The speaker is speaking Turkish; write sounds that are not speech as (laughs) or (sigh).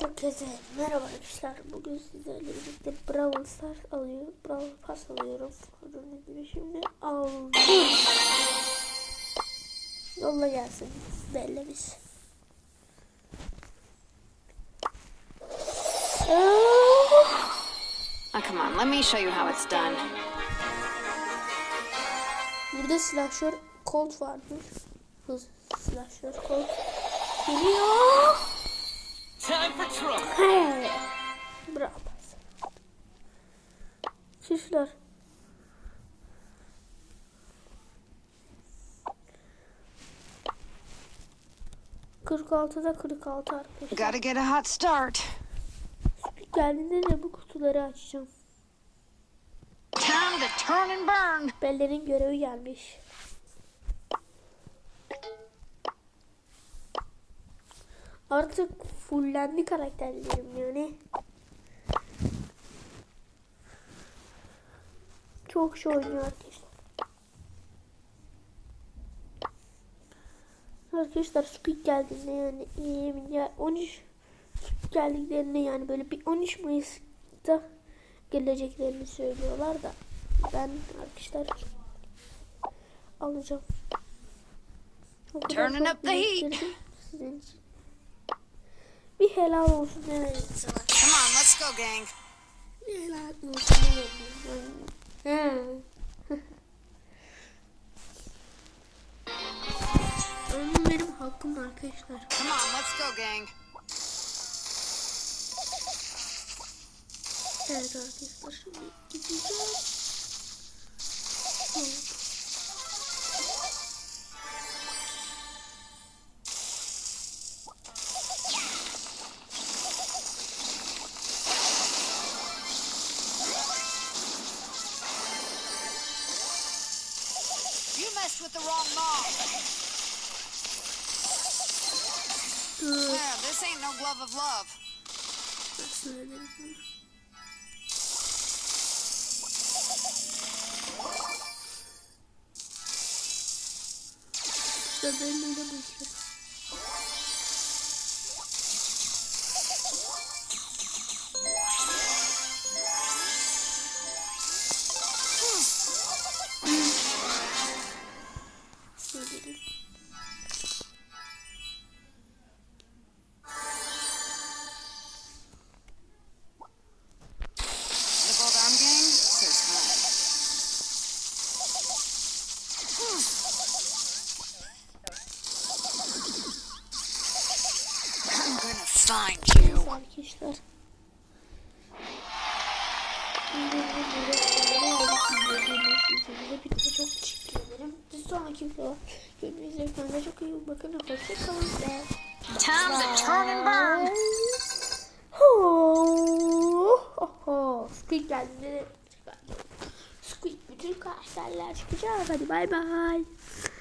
Herkese merhaba arkadaşlar. Bugün sizlerle birlikte Brawl Stars alıyor. Brawl Pass alıyorum. Gördüğünüz gibi şimdi aldım. Yolla gelsin. Belli biz. Oh, come on, let me show you how it's done. Burada silahşör Colt varmış. Hız silahşör Colt. Geliyor. Bravo. Şişler. Kırk altıda kırk altı arkadaşlar. Gotta get a hot start. Geldiğinde de bu kutuları açacağım. Time to turn and burn. Bellerin görevi gelmiş. Artık fullendi karakterlerim yani. Çok şey oynuyor arkadaşlar. Arkadaşlar Squid geldiğinde yani iyi ya 13 Squid geldiklerinde yani böyle bir 13 Mayıs'ta geleceklerini söylüyorlar da ben arkadaşlar alacağım. Turning up the heat. biriktirdim Sizin için. Bir helal olsun demedim sana. Come on, let's go, gang. Bir helal olsun demedim. (laughs) Ama benim hakkım arkadaşlar. Come on, let's go, gang. Evet arkadaşlar şimdi gideceğim. Hop. You messed with the wrong mom. Uh, this ain't no glove of love. That's not anything. So they need a Arkadaşlar. Hepinize çok teşekkür ederim. Bir sonraki videoda görüşmek üzere. Kendinize çok iyi bakın. Hoşçakalın. Time to turn and burn. Ho, ho, ho. Squid çıkar. Squid bütün karakterler çıkacak. Hadi bay bay.